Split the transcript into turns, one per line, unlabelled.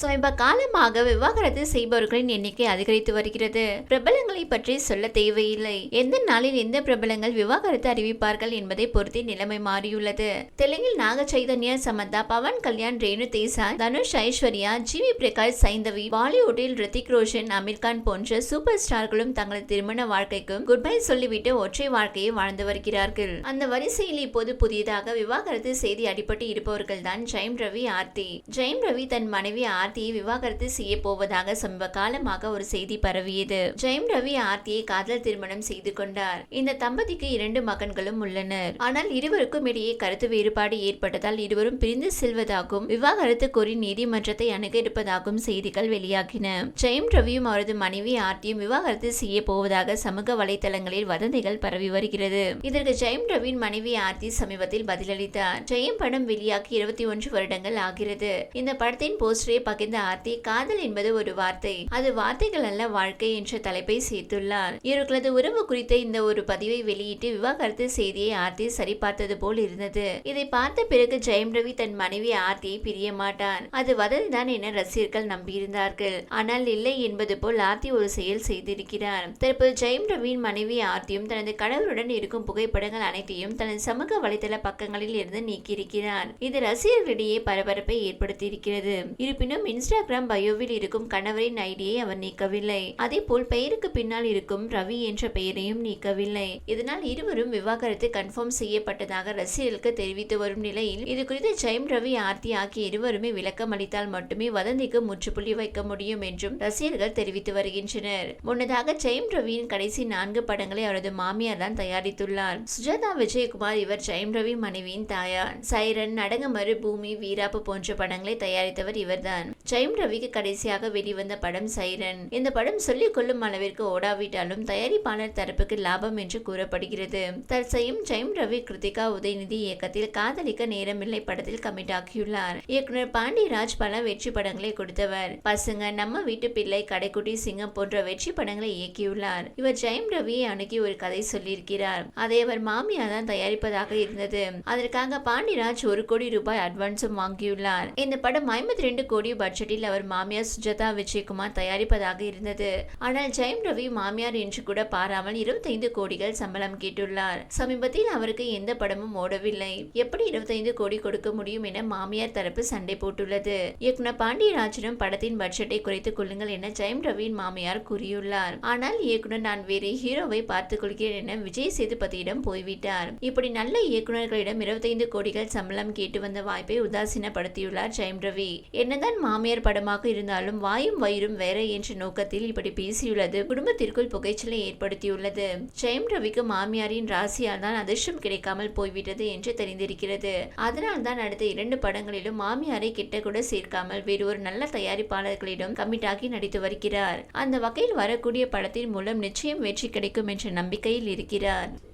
சமீப காலமாக விவாகரத்து செய்பவர்களின் எண்ணிக்கை அதிகரித்து வருகிறது. பிரபலங்களை பற்றி சொல்ல தேவையில்லை. எந்த நாளில் எந்த பிரபலங்கள் விவாகரத்து அறிவிப்பார்கள் என்பதை பொறுத்தே நிலைமை மாறியுள்ளது. தெலுங்கில் நாக சைதன்யா சமந்தா பவன் கல்யாண் ரேணு தேசாய் தனுஷ் ஐஸ்வர்யா ஜிவி பிரகாஷ் சைந்தவி பாலிவுட்டில் ரித்திக் ரோஷன் அமீர்கான் போன்ற சூப்பர் ஸ்டார்களும் தங்களது திருமண வாழ்க்கைக்கும் குட் பை சொல்லிவிட்டு ஒற்றை வாழ்க்கையை வாழ்ந்து வருகிறார்கள். அந்த வரிசையில் இப்போது புதியதாக விவாகரத்து செய்தி அடிபட்டு இருப்பவர்கள் தான் ஜெயம் ரவி ஆர்த்தி. ஜெயம் ரவி தன் மனைவி ஆர்த்தியை விவாகரத்து செய்ய போவதாக சமீப காலமாக ஒரு செய்தி பரவியது. ஜெயம் ரவி ஆர்த்தியை காதல் திருமணம் செய்து கொண்டார். இந்த தம்பதிக்கு இரண்டு மகன்களும் உள்ளனர். ஆனால் இருவருக்கும் இடையே கருத்து வேறுபாடு ஏற்பட்டதால் இருவரும் பிரிந்து செல்வதாகவும் விவாகரத்து கோரி நீதிமன்றத்தை அணுக இருப்பதாகவும் செய்திகள் வெளியாகின. ஜெயம் ரவியும் அவரது மனைவி ஆர்த்தியும் விவாகரத்து செய்ய போவதாக சமூக வலைதளங்களில் வதந்திகள் பரவி வருகிறது. இதற்கு ஜெயம் ரவியின் மனைவி ஆர்த்தி சமீபத்தில் பதிலளித்தார். ஜெயம் படம் வெளியாகி இருபத்தி ஒன்று வருடங்கள் ஆகிறது. இந்த படத்தின் போஸ்டரை பகிர்ந்த ஆர்த்தி காதல் என்பது ஒரு வார்த்தை. அது வார்த்தைகள் அல்ல வாழ்க்கை என்ற தலைப்பை சேர்த்துள்ளார். இவர்களது உறவு குறித்த இந்த ஒரு பதிவை வெளியிட்டு விவாகரத்து செய்தியை ஆர்த்தி சரிபார்த்தது போல் இருந்தது. இதை பார்த்த பிறகு ஜெயம் ரவி தன் மனைவி ஆர்த்தியை பிரிய மாட்டான். அது வதல்தான் என ரசிகர்கள் நம்பியிருந்தார்கள். ஆனால் இல்லை என்பது போல் ஆர்த்தி ஒரு செயல் செய்திருக்கிறார். தற்போது ஜெயம் ரவியின் மனைவி ஆர்த்தியும் தனது கணவருடன் இருக்கும் புகைப்படங்கள் அனைத்தையும் தனது சமூக வலைதள பக்கங்களில் இருந்து நீக்கியிருக்கிறார். இது ரசிகர்களிடையே பரபரப்பை ஏற்படுத்தியிருக்கிறது. இருப்பினும் இன்ஸ்டாகிராம் பயோவில் இருக்கும் கணவரின் ஐடியை அவர் நீக்கவில்லை. அதே போல் பெயருக்கு பின்னால் இருக்கும் ரவி என்ற பெயரையும் நீக்கவில்லை. இதனால் இருவரும் விவாகரத்து கன்ஃபார்ம் செய்யப்பட்டதாக ரசிகர்களுக்கு தெரிவித்து வரும் நிலையில் இது குறித்து ஜெயம் ரவி ஆர்த்தி ஆகிய இருவருமே விளக்கம் அளித்தால் மட்டுமே வதந்திக்கு முற்றுப்புள்ளி வைக்க முடியும் என்றும் ரசிகர்கள் தெரிவித்து வருகின்றனர். முன்னதாக ஜெயம் ரவியின் கடைசி நான்கு படங்களை அவரது மாமியார் தான் தயாரித்துள்ளார். சுஜாதா விஜயகுமார் இவர் ஜெயம் ரவி மனைவியின் தாயார். சைரன் நடங்கமறு பூமி வீராப்பு போன்ற படங்களை தயாரித்தவர் இவர்தான். ஜெயம் ரவிக்கு கடைசியாக வெளிவந்த படம் சைரன். இந்த படம் சொல்லிக் கொள்ளும் அளவிற்கு ஓடாவிட்டாலும் தயாரிப்பாளர் தரப்புக்கு லாபம் என்று கூறப்படுகிறது. தற்செயும் ஜெயம் ரவி கிருத்திகா உதயநிதி இயக்கத்தில் காதலிக்க நேரமில்லை படத்தில் கமிட் ஆகியுள்ளார் இயக்குனர் பாண்டியராஜ் பல வெற்றி படங்களை கொடுத்தவர். பசங்க நம்ம வீட்டு பிள்ளை கடைக்குட்டி சிங்கம் போன்ற வெற்றி படங்களை இயக்கியுள்ளார். இவர் ஜெயம் ரவியை அணுகி ஒரு கதை சொல்லியிருக்கிறார். அதை அவர் மாமியார் தான் தயாரிப்பதாக இருந்தது. அதற்காக பாண்டியராஜ் ஒரு கோடி ரூபாய் அட்வான்ஸும் வாங்கியுள்ளார். இந்த படம் ஐம்பத்தி ரெண்டு கோடி பட்ஜெட்டில் அவர் மாமியார் சுஜாதா விஜயகுமார் தயாரிப்பதாக இருந்தது. ஆனால் ஜெயம் ரவி மாமியார் என்று கூட பாராமல் இருபத்தைந்து கோடிகள் சம்பளம் கேட்டுள்ளார். சமீபத்தில் அவருக்கு எந்த படமும் ஓடவில்லை. எப்படி இருபத்தைந்து கோடி கொடுக்க முடியும் என மாமியார் தரப்பு சண்டை போட்டுள்ளது. இயக்குனர் பாண்டியராஜனும் படத்தின் பட்ஜெட்டை குறைத்துக் கொள்ளுங்கள் என ஜெயம் ரவியின் மாமியார் கூறியுள்ளார். ஆனால் இயக்குனர் நான் வேறு ஹீரோவை பார்த்துக் கொள்கிறேன் என விஜய் சேதுபதியிடம் போய்விட்டார். இப்படி நல்ல இயக்குநர்களிடம் இருபத்தைந்து கோடிகள் சம்பளம் கேட்டு வந்த வாய்ப்பை உதாசீனப்படுத்தியுள்ளார் ஜெயம் ரவி. என்னதான் மாமியார் படமாக இருந்தாலும் வாயும் வயிறும் வேற என்ற நோக்கத்தில் இப்படி பேசியுள்ளது. குடும்பத்திற்குள் புகைச்சலை ஏற்படுத்தியுள்ளது. ஜெயம் ரவிக்கு மாமியாரின் ராசியால் தான் அதிர்ஷ்டம் கிடைக்காமல் போய்விட்டது என்று தெரிந்திருக்கிறது. அதனால் தான் அடுத்த இரண்டு படங்களிலும் மாமியாரை கிட்ட கூட சேர்க்காமல் வேறு ஒரு நல்ல தயாரிப்பாளர்களிடம் கமிட் ஆகி நடித்து வருகிறார். அந்த வகையில் வரக்கூடிய படத்தின் மூலம் நிச்சயம் வெற்றி கிடைக்கும் என்ற நம்பிக்கையில் இருக்கிறார்.